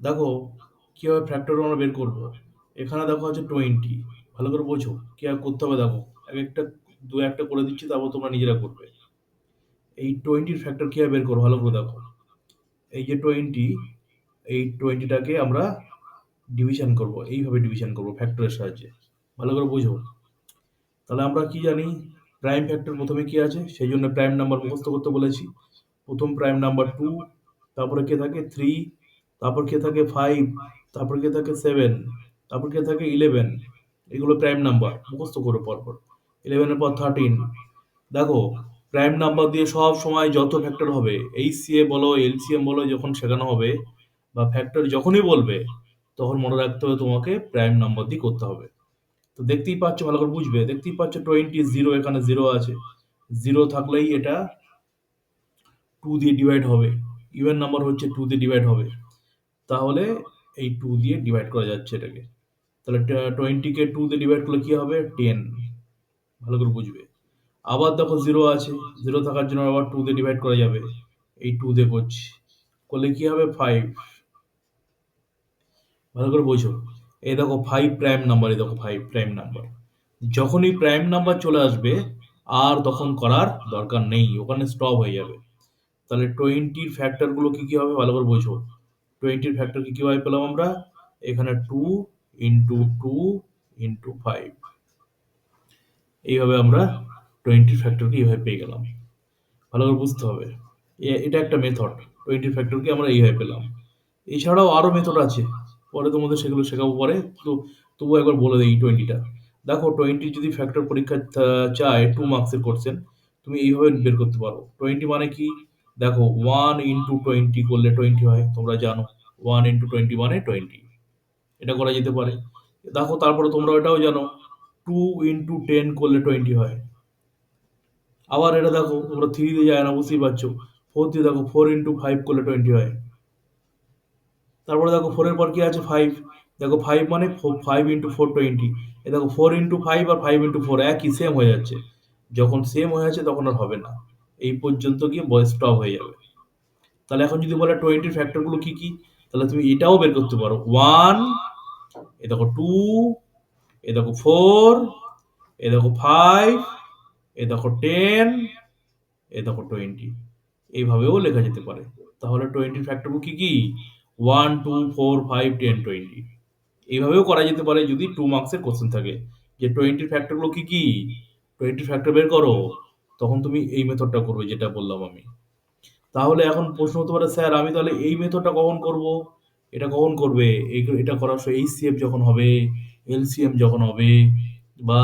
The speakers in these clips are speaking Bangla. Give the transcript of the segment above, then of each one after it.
দেখো কীভাবে ফ্যাক্টর আমরা বের করব? এখানে দেখো আছে টোয়েন্টি ভালো করে বোঝো, কী আর করতে হবে দেখো, এক একটা, দু একটা করে দিচ্ছি, তারপর তোমরা নিজেরা করবে। এই টোয়েন্টির ফ্যাক্টর কীভাবে বের করব, ভালো করে দেখো। এই যে টোয়েন্টি এই টোয়েন্টিটাকে আমরা ডিভিশন করব, এইভাবে ডিভিশন করব ফ্যাক্টরের সাহায্যে, ভালো করে বোঝো। তাহলে আমরা কি জানি প্রাইম ফ্যাক্টর প্রথমে কি আছে? সেই জন্য প্রাইম নাম্বার মুখস্থ করতে বলেছি। প্রথম প্রাইম নাম্বার টু তারপরে কে থাকে? থ্রি তারপর কে থাকে ফাইভ তারপর কে থাকে সেভেন তারপর কে থাকে ইলেভেন এগুলো প্রাইম নাম্বার মুখস্থ করো পরপর। ইলেভেনের পর থার্টিন দেখো প্রাইম নাম্বার দিয়ে সব সময় যত ফ্যাক্টর হবে এই সিএ বলো এলসিএম বলো, যখন শেখানো হবে বা ফ্যাক্টর যখনই বলবে, তখন মনে রাখতে হবে তোমাকে প্রাইম নাম্বার দিয়ে করতে হবে। তো দেখতেই পাচ্ছ, ভালো করে বুঝবে, দেখতেই পাচ্ছ টোয়েন্টি জিরো এখানে জিরো আছে। জিরো থাকলেই এটা টু দিয়ে ডিভাইড হবে। ইভেন নাম্বার হচ্ছে টু দিয়ে ডিভাইড হবে। তাহলে এই টু দিয়ে ডিভাইড করা যাচ্ছে এটাকে। তাহলে টোয়েন্টিকে টু দিয়ে ডিভাইড করলে কী হবে? টেন ভালো করে বুঝবে। আবার দেখো জিরো আছে। জিরো থাকার জন্য আবার টু দিয়ে ডিভাইড করা যাবে। এই টু দিয়ে করছি। করলে কী হবে? ফাইভ ভালো করে বোঝো। এই দেখো ফাইভ প্রাইম নাম্বার এই দেখো ফাইভ প্রাইম নাম্বার যখনই প্রাইম নাম্বার চলে আসবে, আর তখন করার দরকার নেই। ওখানে স্টপ হয়ে যাবে। তাহলে টোয়েন্টির ফ্যাক্টরগুলো কী কী হবে? ভালো করে বোঝো। টোয়েন্টির ফ্যাক্টর কী কীভাবে পেলাম আমরা? এখানে two into two into five এইভাবে আমরা টোয়েন্টির ফ্যাক্টরকে এইভাবে পেয়ে গেলাম। ভালো করে বুঝতে হবে। এটা একটা মেথড টোয়েন্টির ফ্যাক্টরকে আমরা এইভাবে পেলাম। এছাড়াও আরও মেথড আছে। পরে তোমাদের সেগুলো শেখাবো পরে। তো তবু একবার বলে দিই টোয়েন্টিটা দেখো টোয়েন্টি যদি ফ্যাক্টর পরীক্ষা চায় টু মার্কসের করছেন তুমি এইভাবে বের করতে পারো। টোয়েন্টি মানে কি? দেখো ওয়ান ইন্টু টোয়েন্টি করলে টোয়েন্টি হয়, তোমরা জানো। ওয়ান ইন্টু টোয়েন্টি মানে টোয়েন্টি এটা করা যেতে পারে। দেখো তারপরে তোমরা এটাও জানো টু ইন্টু টেন করলে টোয়েন্টি হয়। আবার এটা দেখো, তোমরা থ্রি দিয়ে যায় না, বুঝতেই পারছ। ফোর দিয়ে দেখো ফোর ইন্টু ফাইভ করলে টোয়েন্টি হয়। তারপরে দেখো ফোরের পর কি আছে? ফাইভ দেখো ফাইভ মানে ফাইভ ইন্টু ফোর টোয়েন্টি এ দেখো ফোর ইন্টু ফাইভ আর ফাইভ ইন্টু ফোর একই সেম হয়ে যাচ্ছে। যখন সেম হয়ে যাচ্ছে, তখন আর হবে না। এই পর্যন্ত গিয়ে বয়স স্টপ হয়ে যাবে। তাহলে এখন যদি বলে টোয়েন্টির ফ্যাক্টরগুলো কি কি? তাহলে তুমি এটাও বের করতে পারো। ওয়ান এ দেখো টু এ দেখো ফোর এ দেখো ফাইভ এ দেখো টেন এ দেখো টোয়েন্টি এইভাবেও লেখা যেতে পারে। তাহলে টোয়েন্টির ফ্যাক্টরগুলো কি কি? One two four five ten twenty এইভাবেও করা যেতে পারে যদি টু মার্কসের কোশ্চেন থাকে। যে টোয়েন্টির ফ্যাক্টরগুলো কি কি? টোয়েন্টি ফ্যাক্টর বের করো। তখন তুমি এই মেথডটা করবে যেটা বললাম আমি। তাহলে এখন প্রশ্ন হতে পারে, স্যার, আমি তাহলে এই মেথডটা কখন করব? এটা কখন করবে? এটা করার সময় এইচসিএফ যখন হবে এলসিএম যখন হবে, বা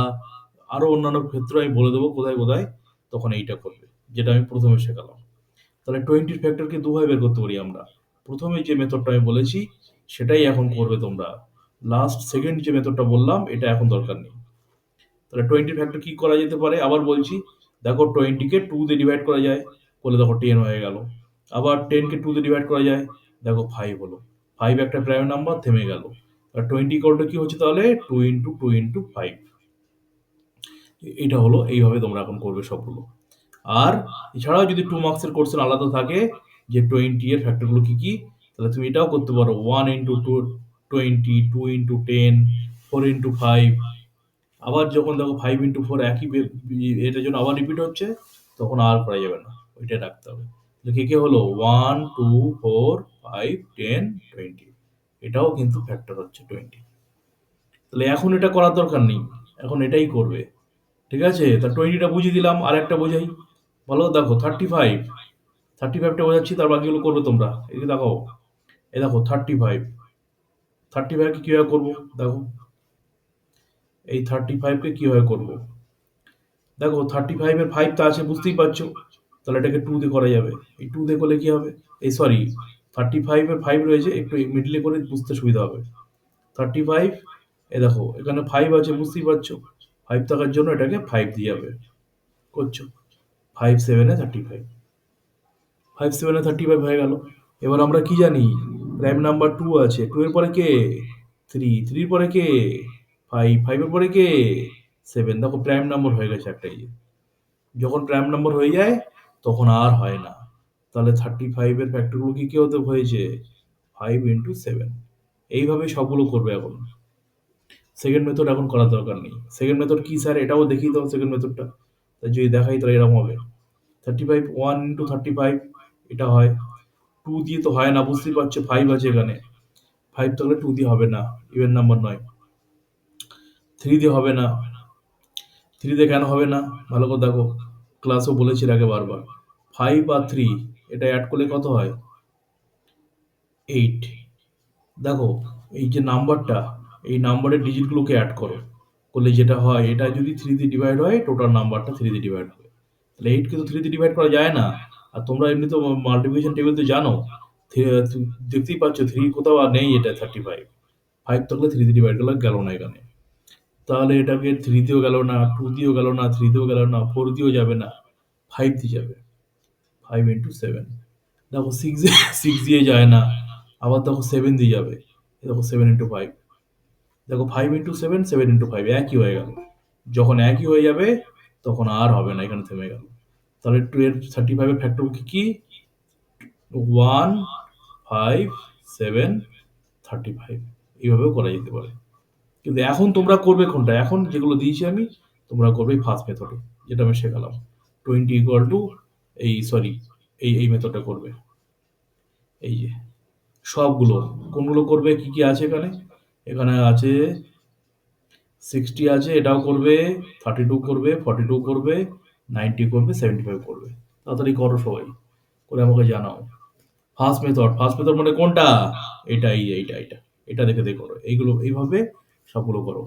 আরও অন্যান্য ক্ষেত্রে আমি বলে দেবো কোথায় কোথায়, তখন এইটা করবে, যেটা আমি প্রথমে শেখালাম। তাহলে টোয়েন্টি ফ্যাক্টরকে দুভাবে বের করতে পারি আমরা। প্রথমে যে মেথডটা আমি বলেছি, সেটাই এখন করবে তোমরা। লাস্ট সেকেন্ড যে মেথডটা বললাম, এটা এখন দরকার নেই। তাহলে টোয়েন্টি ফ্যাক্টর কি করা যেতে পারে? আবার বলছি দেখো টোয়েন্টিকে টু দিয়ে ডিভাইড করা যায়, করলে দেখো টেন হয়ে গেল। আবার টেনকে টু দিয়ে ডিভাইড করা যায়, দেখো ফাইভ হলো। ফাইভ একটা প্রাইম নাম্বার থেমে গেল। আর টোয়েন্টি ইকলটা কি হচ্ছে তাহলে? Two into two into five এটা হলো, এইভাবে তোমরা এখন করবে সবগুলো। আর এছাড়াও যদি টু মার্কসের কোর্সের আলাদা থাকে, যে টোয়েন্টি এর ফ্যাক্টরগুলো কি কি, তাহলে তুমি এটাও করতে পারো। One into two twenty two into ten four into five আবার যখন দেখো ফাইভ ইন্টু ফোর একই এটার জন্য আবার রিপিট হচ্ছে, তখন আর করা যাবে না। ওইটা রাখতে হবে। কে কে হলো? One two four five ten twenty এটাও কিন্তু ফ্যাক্টর হচ্ছে টোয়েন্টি তাহলে এখন এটা করার দরকার নেই। এখন এটাই করবে। ঠিক আছে? তা টোয়েন্টিটা বুঝিয়ে দিলাম আর একটা বোঝাই। বলো, দেখো থার্টি ফাইভ থার্টি ফাইভটা বোঝাচ্ছি, তার বাকিগুলো করবে তোমরা। এদিকে দেখো এই দেখো থার্টি ফাইভ থার্টি ফাইভকে কীভাবে করব? দেখো। এই থার্টি ফাইভকে কীভাবে করব? দেখো থার্টি ফাইভের ফাইভ তো আছে, বুঝতেই পারছ? তাহলে এটাকে টু দিয়ে করা যাবে। এই টু দিয়ে করলে কি হবে? এই সরি থার্টি ফাইভের ফাইভ রয়েছে, একটু মিডলে করে বুঝতে সুবিধা হবে। থার্টি ফাইভ এ দেখো, এখানে ফাইভ আছে, বুঝতেই পারছ? ফাইভ থাকার জন্য এটাকে ফাইভ দিয়ে যাবে। করছ? ফাইভ সেভেনে থার্টি ফাইভ ফাইভ সেভেনে থার্টি ফাইভ হয়ে গেল। এবার আমরা কি জানি? প্রাইম নাম্বার টু আছে। টু এর পরে কে? থ্রি থ্রির পরে কে? ফাইভ ফাইভের পরে কে? সেভেন দেখো প্রাইম নাম্বার হয়ে গেছে একটাই যখন প্রাইম নাম্বার হয়ে যায়, তখন আর হয় না। তাহলে থার্টি ফাইভের ফ্যাক্টরগুলো কি কি হতে হয়েছে? ফাইভ ইন্টু সেভেন এইভাবে সবগুলো করবে এখন। সেকেন্ড মেথড এখন করার দরকার নেই। সেকেন্ড মেথড কি স্যার এটাও দেখিয়ে দাও সেকেন্ড মেথডটা যদি দেখাই, তাহলে এরকম হবে। Thirty five one into thirty five এটা হয়। টু দিয়ে তো হয় না, বুঝতেই পারছ? ফাইভ আছে এখানে। ফাইভ থাকলে টু দিয়ে হবে না। ইভেন নাম্বার নয়। থ্রি দিয়ে হবে না। থ্রি দিয়ে কেন হবে না? ভালো করে দেখো। ক্লাসও বলেছি আগে বারবার। ফাইভ আর থ্রি এটা অ্যাড করলে কত হয়? এইট দেখো, এই যে নাম্বারটা এই নাম্বারের ডিজিটগুলোকে অ্যাড করো। করলে যেটা হয়, এটা যদি থ্রি দিয়ে ডিভাইড হয় টোটাল নাম্বারটা থ্রি দিয়ে ডিভাইড হবে। তাহলে এইটকে তো থ্রি দিয়ে ডিভাইড করা যায় না। আর তোমরা এমনি তো মাল্টিপ্লিকেশন টেবিল তো জানো। দেখতেই পাচ্ছ থ্রি কোথাও আর নেই এটা থার্টি ফাইভ ফাইভ থাকলে থ্রি দিয়ে ডিভাইড করলে গেল না এখানে। তাহলে এটাকে থ্রি দিয়েও গেল না টু দিয়েও গেল না থ্রি দিয়েও গেল না ফোর দিয়েও যাবে না ফাইভ দিয়ে যাবে ফাইভ ইন্টু সেভেন দেখো সিক্স সিক্স দিয়ে যায় না, আবার দেখো সেভেন দিয়ে যাবে, দেখো সেভেন ইন্টু ফাইভ দেখো five into seven seven into five একই হয়ে গেল। যখন একই হয়ে যাবে, তখন আর হবে না, এখানে থেমে গেল। তাহলে টু এর থার্টি ফাইভের ফ্যাক্টর কি? কি one five seven thirty five এইভাবেও করা যেতে পারে। কিন্তু এখন তোমরা করবে কোনটা? এখন যেগুলো দিয়েছি আমি, তোমরা করবে ফার্স্ট মেথডে যেটা আমি শেখালাম। টোয়েন্টি ইকুয়াল টু এই সরি এই এই মেথডটা করবে। এই যে, সবগুলো, কোনগুলো করবে, কি কি আছে এখানে? এখানে আছে সিক্সটি আছে, এটাও করবে থার্টি টু করবে ফর্টি টু করবে নাইনটি করবে সেভেন্টি ফাইভ করবে। তাড়াতাড়ি করো সবাই, করে আমাকে জানাও। ফার্স্ট মেথড ফার্স্ট মেথড মানে কোনটা? এটা এই এইটা এইটা। এটা দেখে দেখে এইগুলো, এইভাবে সবগুলো করো।